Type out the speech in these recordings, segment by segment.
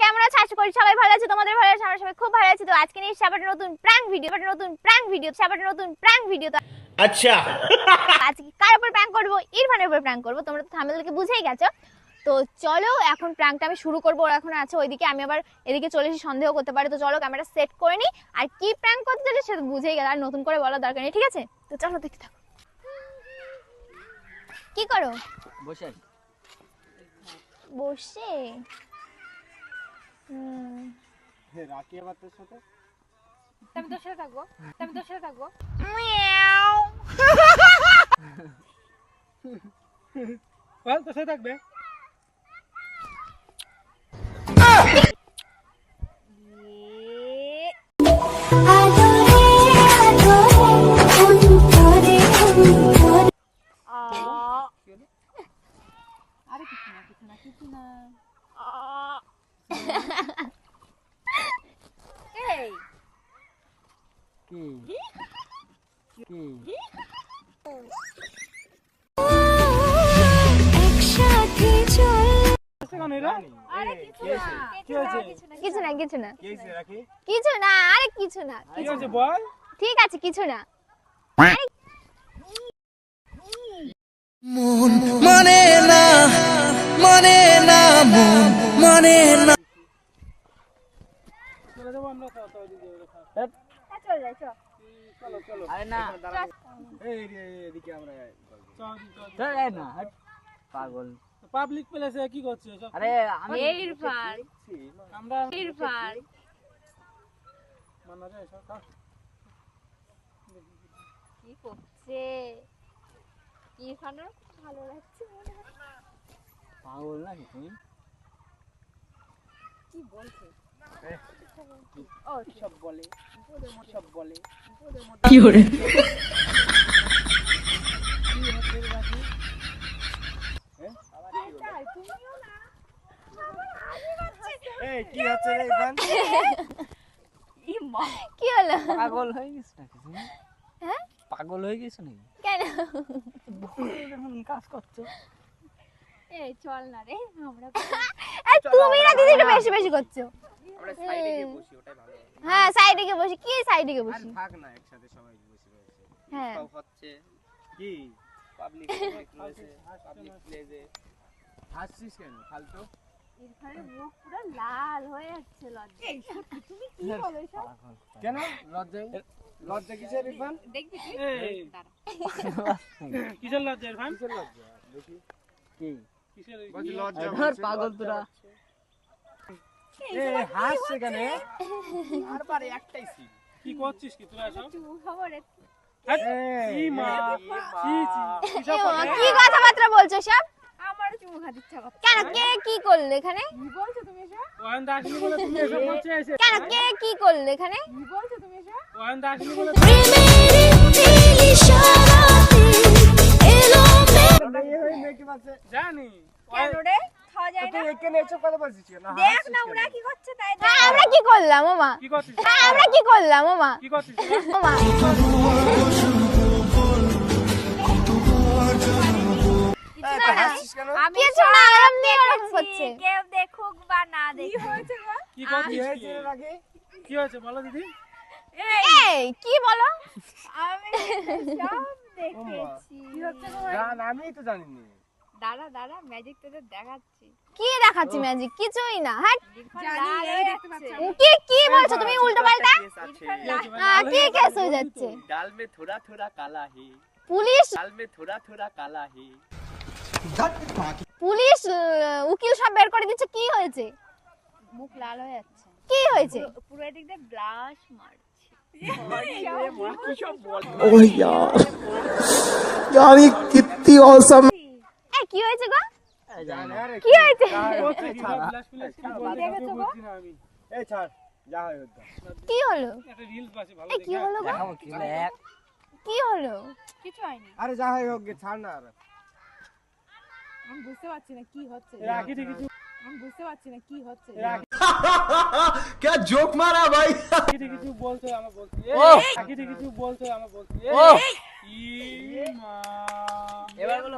কেমন আছে? আশা করি সবাই ভালো আছে তোমাদের ভালো খুব ভালো আছে তো আজকে নিয়ে সাবার নতুন প্র্যাঙ্ক ভিডিও সাবার নতুন প্র্যাঙ্ক ভিডিও সাবার নতুন প্র্যাঙ্ক ভিডিও আচ্ছা। আজকে কার উপর প্র্যাঙ্ক করব? ইরফানের উপর প্র্যাঙ্ক করব। তোমরা তো থামেলকে বুঝেই গেছো। তো চলো এখন প্র্যাঙ্কটা আমি শুরু করব। ওরা এখন আছে ওইদিকে আমি আবার এদিকে চলে এসে সন্দেহ করতে পারি। তো চলো ক্যামেরা সেট করে নিই। আর কি প্র্যাঙ্ক করতে চাইছে সেটা বুঝেই গেল আর নতুন করে বলার দরকার নেই ঠিক আছে? তো চলো দেখতে থাকো। কি করো? বসে বসে? রাখি আবার তোর সাথে আমি তোর আমি তোর থাকবে আরে কিছু না কিছু না কিছু না এই কি কি একসাথে চল কেন এরা আরে কিছু না কিছু না কিছু না আরে কিছু না বল ঠিক আছে কিছু না মানে না মানে না মানে না চলে যাব আমরা তো তো ওইদিকে রেখা। চল যাই চল। চলো চলো। আরে না। এই এদিকে আমরা চল চল চল। না পাগল। পাবলিক প্লেসে কি করছিস? সব আরে আমি এই ইরফান। আমরা ইরফান। মানা যায় সব কি করছে? ইরফানের ভালো লাগছে মনে হয়। পাগল নাকি তুমি? কি বলছে? ও সব বলে সব বলে তুমিও না কি হচ্ছে রে ইভান? কি হলো? পাগল হয়ে গেছ নাকি হ্যাঁ? পাগল হয়ে গেছো নাকি? কেন? যখন কাজ করছ। এই চল না রে আমরা তুমি না দিদি একটু বেশি বেশি করছ। আমরা সাইডে গিয়ে বসি ওটাই ভালো। হ্যাঁ সাইডে গিয়ে বসি। কি সাইডে গিয়ে বসি? থাক না একসাথে সবাই বসে হ্যাঁ। হচ্ছে। কি? পাবলিক রয়েছে পাবলিক প্লেসে হাসছিস কেন ফালতু? ইরফানের মুখ পুরো লাল হয়ে যাচ্ছে লজ্জা? কেন কিসের ইরফান? দেখবি তুই? এই। দাঁড়া। কিসের লজ্জা ইরফান? কিসের লজ্জা? দেখি। কি? পাগল তোরা। এ হাসছে কেন? বারবার একটাই সিন কি করছিস কি? তোরা সব খবর কি কথাবার্তা বলছো সব? আমার চুমু খাতে কেন? কে কি করল এখানে? কি বলছো তুমি এসব? ওহান দাসনি বলে তুমি এসব করছে এসে। কেন? কে কি করল এখানে? কি বলছো? জানি কেন রে? খাওয়া যায় না? এখানে এসব কথা বলছিস না দেখ না ওরা কি করছে তাই দেখ। হ্যাঁ আমরা কি করলাম ওমা? কি করছিস? হ্যাঁ আমরা কি করলাম ওমা? কি করছিস ওমা? আমি কিছু না এমনি এরকম করছে। কেউ দেখুক বা না দেখুক। কি হয়েছে গো কি করছিস? কি হয়েছে বলো দিদি। এই কি বলো? আমি সব দেখেছি। কি হচ্ছে আমি তো জানি না দাঁড়া দাঁড়া ম্যাজিক তোদের দেখাচ্ছি কি দেখাচ্ছি ম্যাজিক কিছুই না হ্যাঁ জানি এই দেখতে পাচ্ছ কি কি বলছো তুমি উল্টো পাল্টা হ্যাঁ, কি কেস হয়ে যাচ্ছে दाल में थोड़ा थोड़ा काला है পুলিশ दाल में थोड़ा थोड़ा काला है পুলিশ আহ, উকিল সব বের করে দিচ্ছে কি হয়েছে মুখ লাল হয়ে যাচ্ছে কি হয়েছে পুরো এদিক দিয়ে ব্লাশ মারছে ओह यार यार ये कितनी औसम এ কি হয়েছে গো জানি আরে কি হয়েছে করছে কি ফ্ল্যাশ ফ্ল্যাশ কি বলতে দেখেছো গো? বুঝছি না আমি এই ছাড় যা হয় হতো কি হলো একটা রিলস বাসে ভালো এ কি হলো গো দেখাবো কি এক কি হলো কিছু হয়নি আরে যা হয় হোক গে, ছাড় না আর আমি বুঝতে পারছি না কি হচ্ছে রাখি কিছু আমি বুঝতে পারছি না কি হচ্ছে क्या जोक मारा भाई রাখি কিছু বলতো আমার বলছি রাখি কিছু বলতো আমার বলছি ও ই মা এবার বলো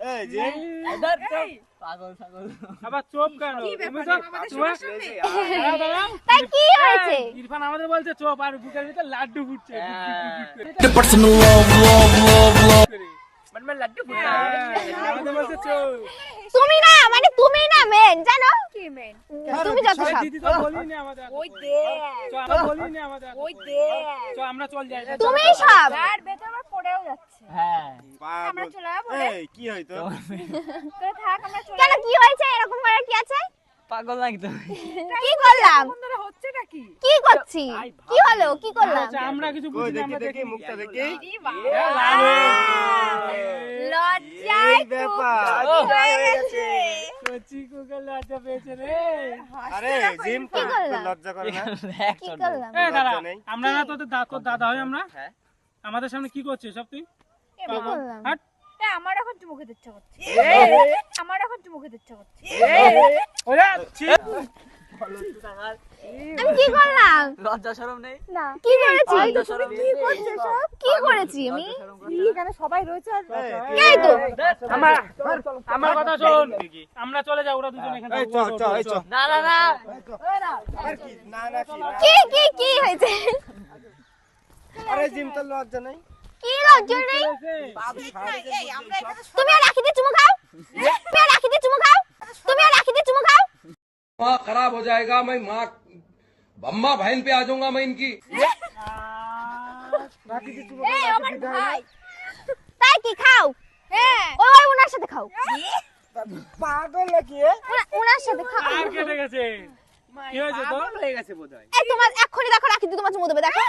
এই যে চুপ। পাগল আবার চোপ কেন? তুমি তো তোমার দাঁড়াও, দাঁড়াও। তাই কি হয়েছে? ইরফান আমাদের বলছে চোপ আর বুকের ভিতরে লাড্ডু ফুটছে তুমি না মানে তুমি না মেন জানো? কি মেন তুমি যত সব। দিদি তো বলিনি আমাদের এত ওই করে। আমরা এত ওই করে। দেখ। আমরা চল যাই তুমি সব। আর আবার পড়েও যাচ্ছে। হ্যাঁ। আমরা চলে যাব এই কি হইতো? তো থাক আমরা চলে কেন কি হয়েছে? এরকম করার কি আছে? পাগল নাকি তুমি কি করলাম? বন্ধুরা কি? কি করছি? কি হলো? কি করলাম? আচ্ছা, আমরা কিছু বুঝি না আমরা দেখি মুখটা দেখি। লজ্জায় ব্যাপার। হয়ে গেছে? কচি কুকুর লজ্জা পেয়েছে রে। আরে জিম কি লজ্জা করে না? কি তোর করলাম? এ দাদা আমরা না তোদের দাদা হয় আমরা? হ্যাঁ। আমাদের সামনে কি করছিস সব তুই? হাট। এ, আমার এখন চুমু খেতে ইচ্ছা করছে। আমার এখন চুমু খেতে ইচ্ছা করছে। আমি কি করলাম? লজ্জা শরম নেই? না কি করেছি? কি করেছি আমি? এখানে সবাই রয়েছে আর এই তো। আমার আমার কথা শোন। আমরা চলে যাই ওরা দুজন এখানে এই চ চ এই চ। না না না। আর কি? না না না কি কি কি হয়েছে? আরে জিম তো লজ্জা নাই? কি লজ্জা নেই তুমি আর রাখি দিয়ে চুমু খাও তুমি আর রাখি দিয়ে চুমু খাও তুমি আর রাখি দিয়ে চুমু খাও माँ खराब हो जाएगा मैं माँ बम्मा बहन पे आ जाऊंगा मैं इनकी এই আমার ভাই তাই কি খাও হ্যাঁ ওই ওই ওনার সাথে খাও পাগল নাকি এ? ওনা- ওনার সাথে খাও আর কেটে গেছে কি হয়েছে তো পাগল হয়ে গেছে বোধহয় এই তোমার এক্ষুনি দেখো রাখি দিয়ে তোমার চুমু দেবে দেখো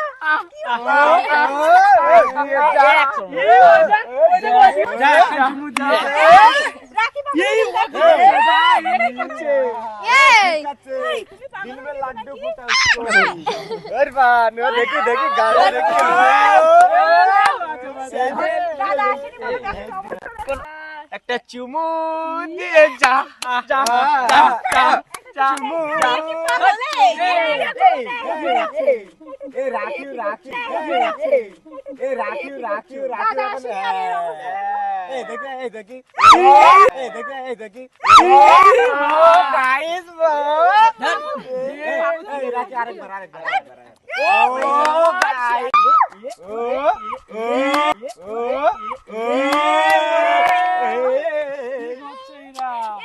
দেখি একটা চুমু দিয়ে যা যা যা চুমু এ রাখিও রাখি এ রাখিও রাখিও রাখিও এই দেখে এই দেখি এই দেখে এই দেখি ও গাইস এই রাখি আরেকবার আরেকবার আরেকবার ও গাইস ও ও ও ও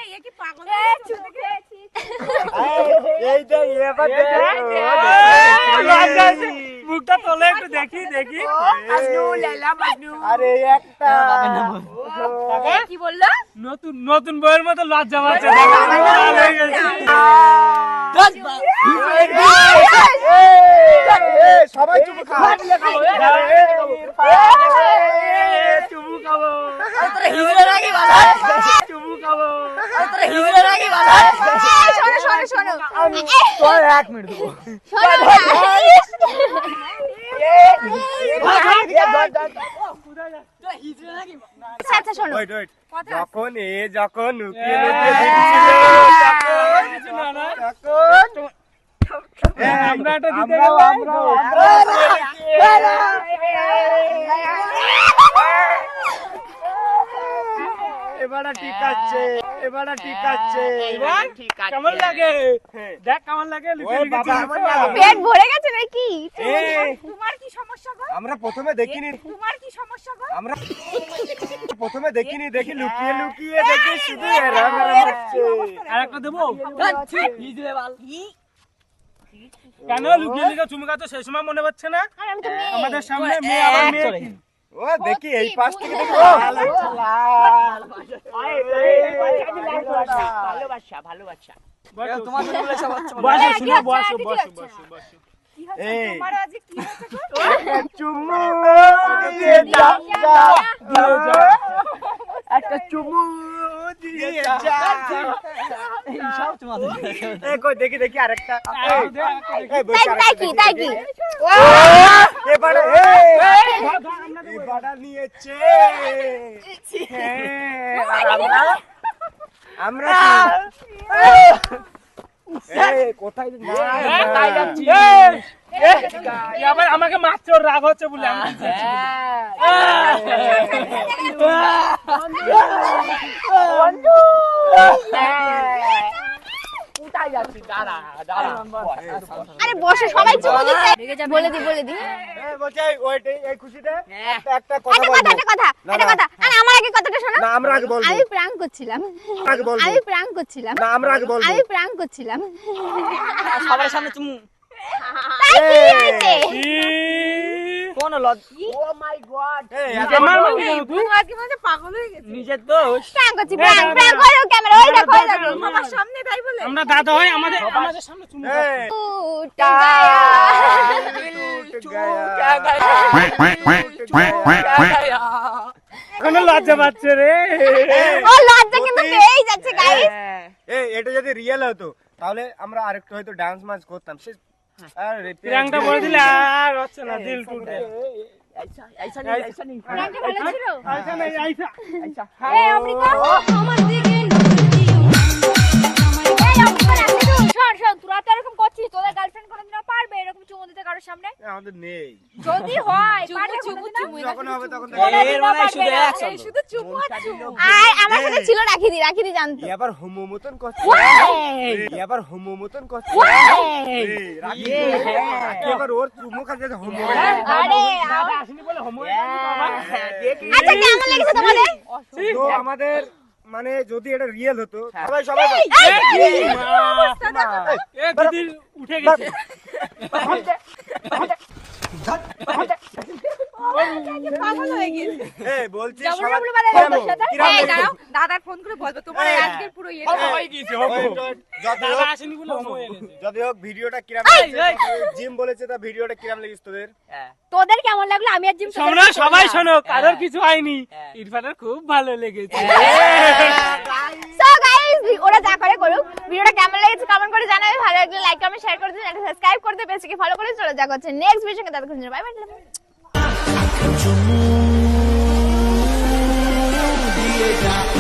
এই এ কি পাগল হয়ে গেছে? এই যে এবার মুখটা তোলে একটু দেখি দেখি আরে একটা কি বলল নতুন নতুন বইয়ের মতো লজ্জা পাচ্ছে হয়ে। সবাই চুমু খাব চুমু খাব শোনো শোনো শোনো তোর এক মিনিট দেবো। আচ্ছা আচ্ছা শোনো যখন এ যখন লুকিয়ে লুকিয়ে আমরা একটা দিতে আমরাও গেলে আমরাও এবারে ঠিক আছে এবারে ঠিক আছে। এবার ঠিক আছে। কেমন লাগে? দেখ কেমন লাগে লুকিয়ে ওই লুকিয়ে বাবা, চিনি আমার খাওয়া। লাগে। পেট ভরে গেছে নাকি? তোমার কি সমস্যা গো? আমরা প্রথমে দেখিনি। তোমার কি সমস্যা গো? আমরা প্রথমে দেখিনি দেখি লুকিয়ে লুকিয়ে দেখি শুধু দেবো? বাল কেন লুকিয়ে লুকিয়ে চুমু খাচ্ছ? সেই সময় মনে পাচ্ছে না? আমাদের সামনে মেয়ে আবার মেয়ে। ও দেখি এই পাশ থেকে দেখি ও, লাল, ভালোবাসা ভালোবাসা তোমার মনে বসো বসো বসো বসো বসো একটা চুমু দেখি দেখি আরেকটা। এই, এই তাই তাই কি তাই কি? এবারে এবারে নিয়েছে। হ্যাঁ, আর আমরা আমাকে মারছে ওর রাগ হচ্ছে বলে আরে বসে সবাই বলে দি বলে দি এই, বলছি, হ্যাঁ। একটা- একটা কথা একটা কথা একটা কথা। আমরা আগে বলব। আমি প্র্যাঙ্ক করছিলাম। আগে বলব। আমি প্র্যাঙ্ক করছিলাম। না, আমরা আগে বলব। আমি প্র্যাঙ্ক করছিলাম। সবার সামনে তুমি তাই কি হয়েছে? কোন লজ ও মাই গড আমার এত- মনে হয় তুই তুমি আজকে মানে পাগল হয়ে গেছে। নিজের দোষ। প্র্যাঙ্ক করছি প্র্যাঙ্ক প্র্যাঙ্ক করো ক্যামেরা ওই দেখো ওই দেখো। আমার সামনে তাই বলে। আমরা দাদা হয় আমাদের আমাদের সামনে চুমু টুট এখনও লজ্জা পাচ্ছে রে। ও লজ্জা কিন্তু পেয়েই যাচ্ছে গাইস এই, এটা যদি রিয়েল হতো তাহলে আমরা আরেকটু হয়তো ডান্স মাস করতাম। সে আরে, প্রাংটা করে দিলে। আর হচ্ছে না দিল টুটে। আইসা আইসা নেই আইসা নেই প্র্যাঙ্কটা ভালো ছিল আইসা আইসা এই অমৃতা আমার দিকে তোরা তো এরকম করছিস তোদের গার্লফ্রেন্ড কোনোদিনও পারবে এরকম চুমু দিতে কারোর সামনে? আমাদের নেই যদি হয় পারবে কোনোদিনও? যখন হবে তখন তো এর মানে শুধু এক শুধু চুমু আর আমার সাথে ছিল রাখি দি রাখি দি জানতো এ হোমো মতন করছে এ আবার হোমো মতন করছে রাখি রাখি আবার ওর চুমু খাচ্ছে হোমো আরে আসেনি বলে হোমো আচ্ছা কেমন লেগেছে তোমাদের তো আমাদের মানে যদি এটা রিয়েল হতো সবাই সবাই উঠে গেছে দাদার ফোন করে বলব তোমার হ্যাঁ। পুরো হয়ে গেছে, wait, wait, যতই দাদা হোক- আসেনি বলে হোমো হয়ে গেছে। যতই হোক ভিডিওটা কিরাম জিম বলেছে তা ভিডিওটা কিরাম লেগেছে তোদের? তোদের কেমন লাগল? আমি আর জিম তোমরা সবাই শোনো কারোর হ্যাঁ। কিছু হয়নি। হ্যাঁ। ইরফানের খুব ভালো লেগেছে। ওরা যা করে করুক ভিডিওটা কেমন লেগেছে কমেন্ট করে জানাবে। ভালো লাগলে লাইক কমেন্ট শেয়ার করে দিন একটা সাবস্ক্রাইব করতে পেজকে ফলো করে চলে যা করছে নেক্সট ভিডিওতে তাদের বাই বাই Yeah.